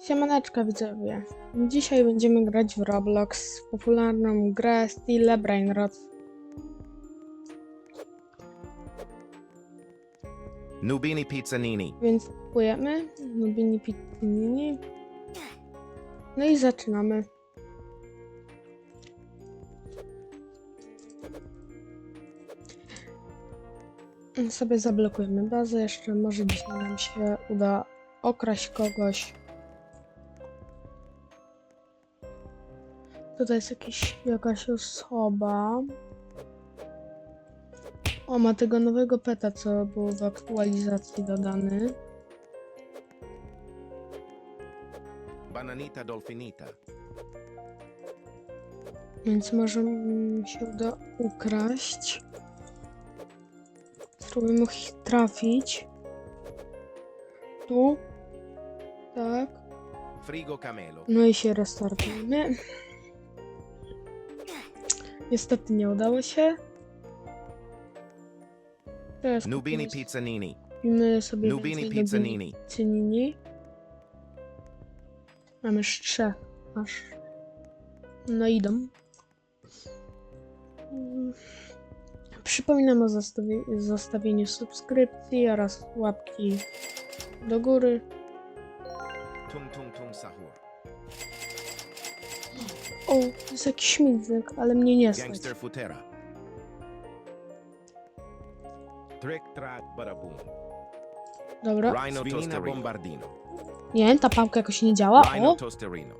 Siemaneczka widzowie. Dzisiaj będziemy grać w Roblox, w popularną grę Stile Brainrot. Nubini Pizzanini. Więc kupujemy Nubini Pizzini. No i zaczynamy. Sobie zablokujemy bazę. Jeszcze może dzisiaj nam się uda okraść kogoś. Tutaj jest jakiś, jakaś osoba. O, ma tego nowego peta, co był w aktualizacji dodany. Bananita Dolfinita. Więc może się uda ukraść. Spróbujmy ich trafić. Tu. Tak. Frigo Camelo. No i się restartujemy. Niestety nie udało się. Teraz Nubini kupimy- Pizzanini. kupimy sobie Nubini więcej Pizzanini. Cynini. Mamy już trzech aż. No idą. Mm. Przypominam o zostawi zostawieniu subskrypcji oraz łapki do góry. Tung Tung Tung Sahur. O, jest jakiś śmigzyk, ale mnie nie stać. Gangster Futera. Trick Track Badaboom. Dobra. Rhino Tosterino. Bombardino. Nie, ta pałka jakoś nie działa. Rhino O, Tosterino.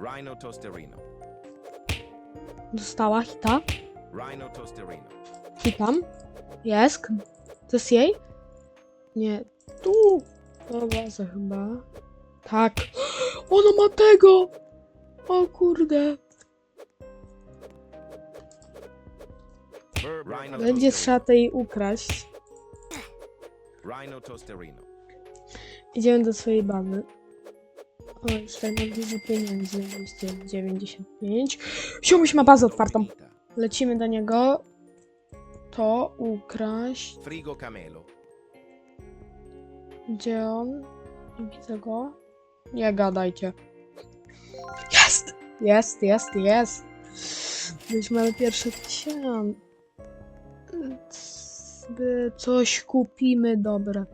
Rhino Tosterino. dostała hita. Rhino Tosterino. Hitam. Jest. To jest jej? Nie. Tu. To bazę chyba. Tak. Ona ma tego! O kurde. Będzie trzeba tej ukraść. Idziemy do swojej bazy. O, już tutaj mam dużo pieniędzy. 295. Siumuś ma bazę otwartą. Lecimy do niego. To ukraść. Frigo Camelo. Gdzie on? Nie widzę go. Nie gadajcie. Jest! Jest, jest, jest. Już mamy. By coś kupimy dobre.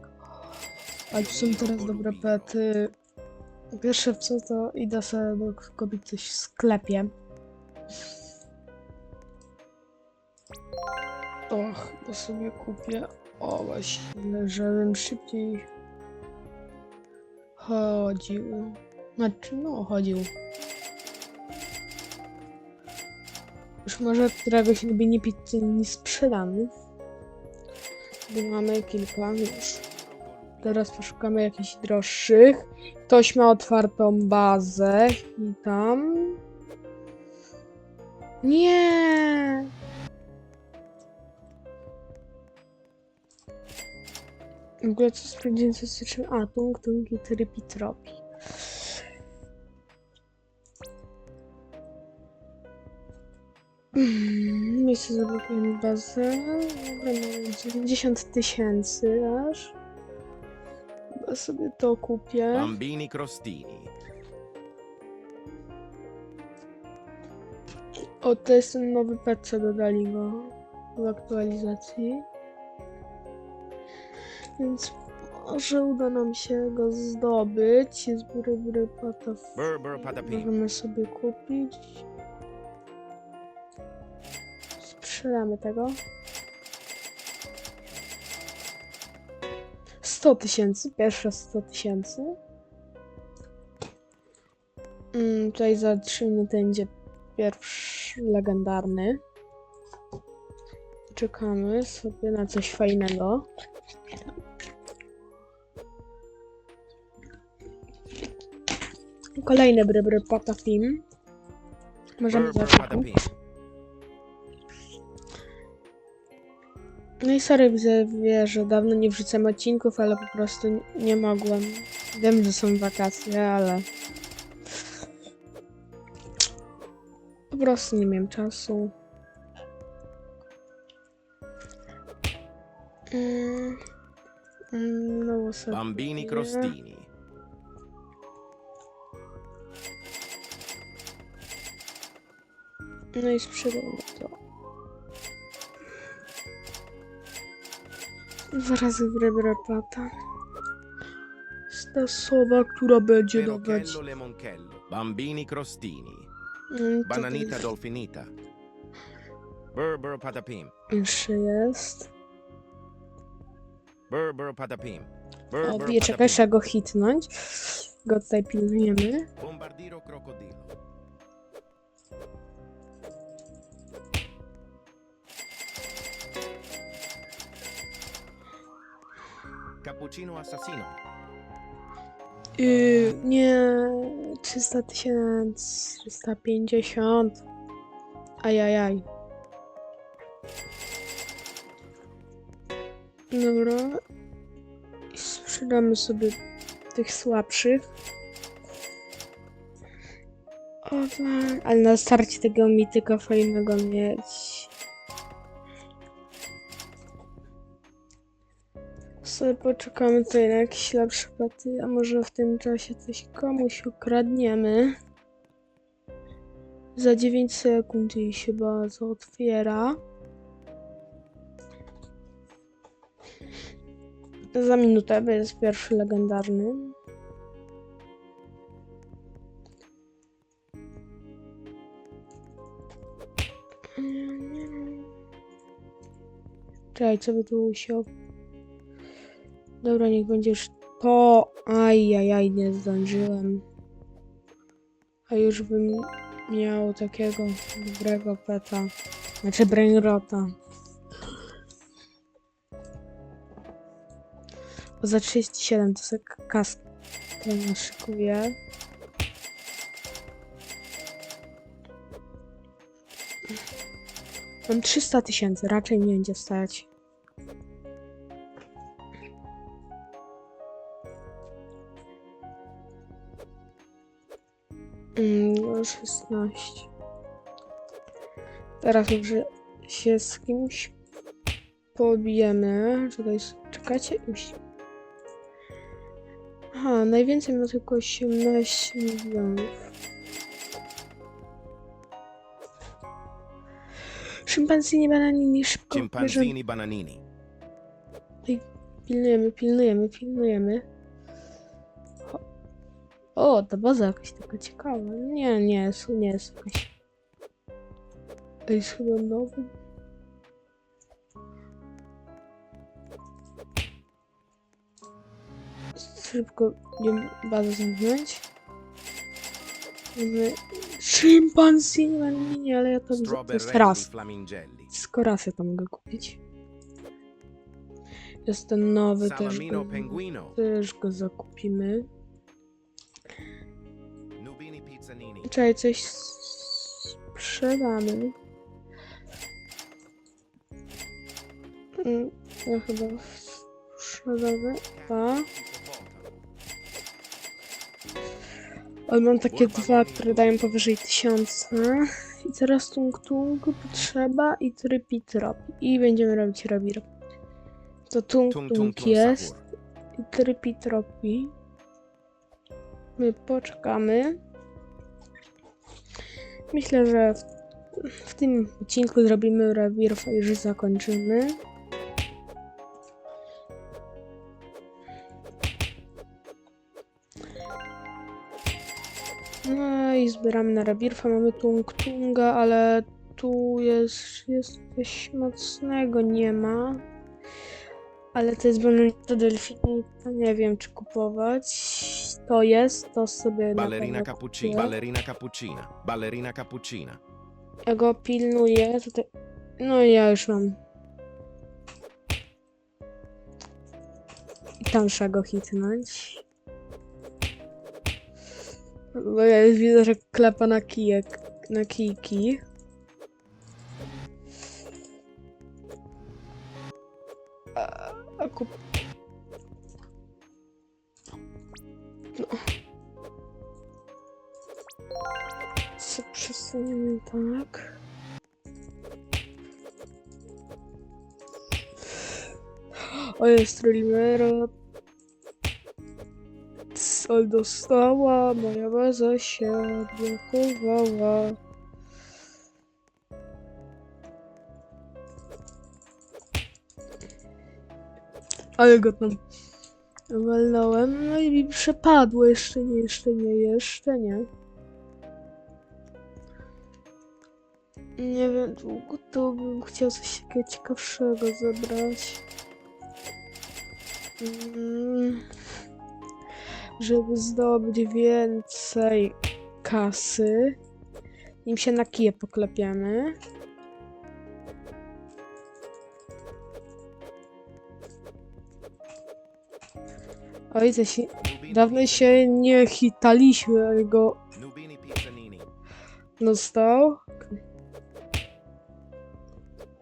A tu są teraz dobre pety. Pierwsze co to idę sobie kupić coś w sklepie. Och, to sobie kupię. O właśnie, żebym szybciej chodził. Znaczy, no, chodził. Już może któregoś lubi nie pizzy nie sprzedamy. Bo mamy kilka już. Teraz poszukamy jakichś droższych. Ktoś ma otwartą bazę i tam. Nie! W ogóle co sprawdziłem co dotyczy... A, tung, tung i trypitropi. Sobie zablokujemy bazę. Dobra, mamy 90 tysięcy aż. Chyba sobie to kupię. Bambini Crostini. O, to jest ten nowy pet, co dodali go w aktualizacji. Więc może uda nam się go zdobyć. Jest bury, pataf. Możemy sobie kupić. Sprzedamy tego. 100 tysięcy, pierwsze 100 tysięcy. Mm, tutaj za 3 minuty będzie pierwszy legendarny. Czekamy sobie na coś fajnego. Kolejny brybry patafim. Możemy zacząć. No i sorry, wie, że dawno nie wrzucam odcinków, ale po prostu nie mogłem. Wiem, że są wakacje, ale... Po prostu nie miałem czasu. Mm. No, sobie. Bambini crostini. No i sprzedaję to. Dwa razy wrebropata. Jest ta sowa, która będzie dawać. Perochello. Bambini crostini. Mm, to to Bananita jest- dolfinita. Burbero patapim. Jeszcze jest. Burbero patapim. O, Burbero bije, czekaj, patapim. trzeba go hitnąć. Go tutaj pilnujemy. Bombardiro crocodilo. Cappuccino assassino. Yy, nie, 300 tysięcy, 350. Ajajaj. Dobra. Sprzedamy sobie tych słabszych. O. Ale na starcie tego mityka fajnego mieć. Sobie poczekamy tutaj na jakieś lepsze paty, a może w tym czasie coś komuś ukradniemy. Za 9 sekund jej się bardzo otwiera. Za minutę jest pierwszy legendarny. Czekaj, co by tu musiał Dobra, niech będzie już to. Ajajaj, nie zdążyłem. A już bym miał takiego dobrego peta. Znaczy brainrota. Bo za 37 to sobie kask naszykuję. Mam 300 tysięcy, raczej nie będzie stać. 16. Teraz może się z kimś pobijemy. Czekaj, czekajcie. Już. Aha, najwięcej ma tylko 18 milionów. Szympanzini bananini szybko bierzemy. Chimpanzini bananini. Pilnujemy, pilnujemy, pilnujemy. O, ta baza jakaś taka ciekawa. Nie, nie, jest- nie jest jakaś. To jest chyba nowy. Szybko będziemy bazę zamknąć. Mamy Szympanzini, nie, ale ja to widzę. To jest raz. flamingelli. Skoro ja to mogę kupić. Jest ten nowy też go, też go zakupimy. Czekaj, coś sprzedamy. Mm, Ja chyba sprzedamy. Dwa. Ale mam takie dwa, które dają powyżej tysiąca. I teraz tung tung potrzeba i trypi trop. I będziemy robić rabir. To tung Tung tung, tung jest. I trypi tropi. My poczekamy. Myślę, że w, w tym odcinku zrobimy rabirfa i już zakończymy. No i zbieramy na rabirfa. Mamy tung tunga, ale tu jest, jest coś mocnego, nie ma. Ale to jest bonita delfinita, nie wiem czy kupować. To jest, to sobie na Ballerina pewno cappuccina. kupię. Ballerina cappuccina. Ballerina cappuccina. Ja go pilnuję tutaj. No i ja już mam. I tam trzeba go hitnąć. Bo ja już widzę, że klepa na kijek, na kijki. A, a kup... Co przesuniemy tak. O jest Rimera. Sol dostała, moja baza się blokowała. Ale go tam walnąłem. No i mi przepadło. Jeszcze nie, jeszcze nie, jeszcze nie. Nie wiem, długo to bym chciał coś takiego ciekawszego zebrać. Mm, żeby zdobyć więcej kasy. Nim się na kije poklepiemy. Oj, to się, dawno się nie hitaliśmy, ale go dostał.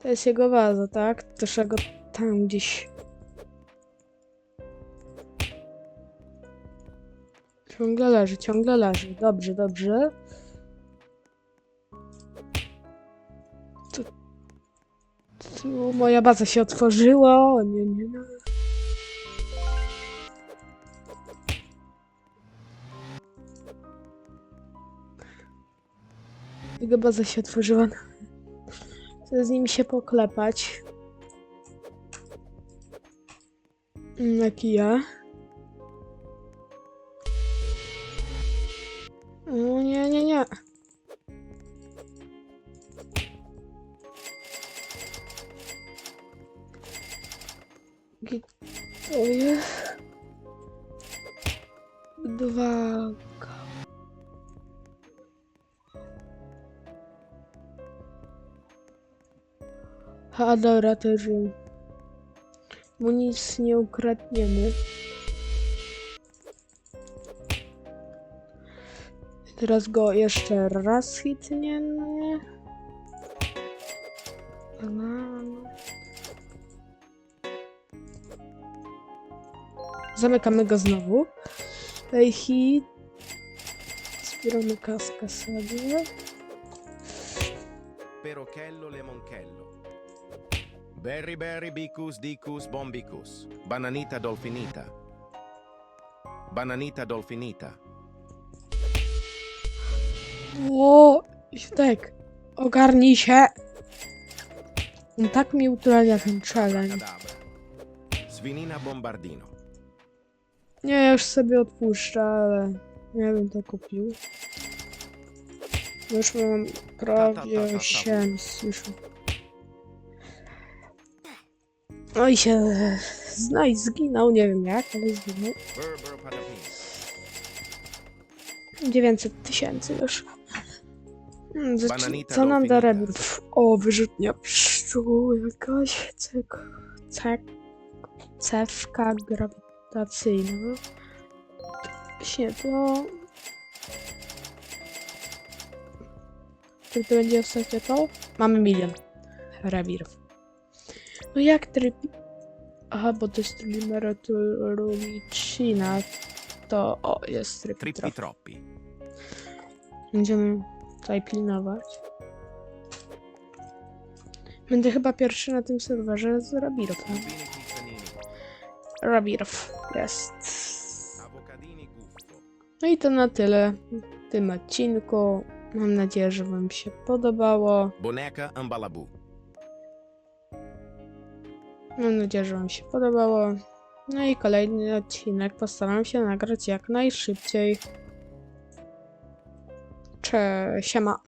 To jest jego waza, tak? Trzeba go tam gdzieś. Ciągle leży, ciągle leży. Dobrze, dobrze. Tu, tu moja baza się otworzyła. O nie, nie, nie. Jego baza się otworzyła. Chcę z nim się poklepać. Jak i ja. O nie. A dobra, to już wiem. Mu nic nie ukradniemy. Teraz go jeszcze raz hitniemy. Zamykamy go znowu. Tutaj hit. Zbieramy kaskę sobie. Berry Berry Bicus Dicus Bombicus. Bananita Dolfinita. Bananita Dolfinita. O, Śtek, ogarnij się. On tak mi utrudnia ten challenge. Cadabra. Svinina Bombardino. Nie, ja już sobie odpuszczę, ale nie bym to kupił. Już mam prawie 7 już. No i się i zginął, nie wiem jak, ale zginął. Berber Patapin. 900 tysięcy już. Hmm, Co nam da? Pff, O, wyrzutnia pszczół jakaś. Cek, cek, cewka grawitacyjna. Właśnie to... Czy to będzie ostatnie to? Mamy milion rebirów. No jak tryb... Aha, bo to jest Limeratulicina. To... O, jest tryb Trippi Troppi. Będziemy tutaj pilnować. Będę chyba pierwszy na tym serwerze z Rabirów. Nubini Pizzanini. Rabirów jest. No i to na tyle w tym odcinku. Mam nadzieję, że Wam się podobało. Boneca Ambalabu. Mam nadzieję, że Wam się podobało. No i kolejny odcinek postaram się nagrać jak najszybciej. Cześć, siema.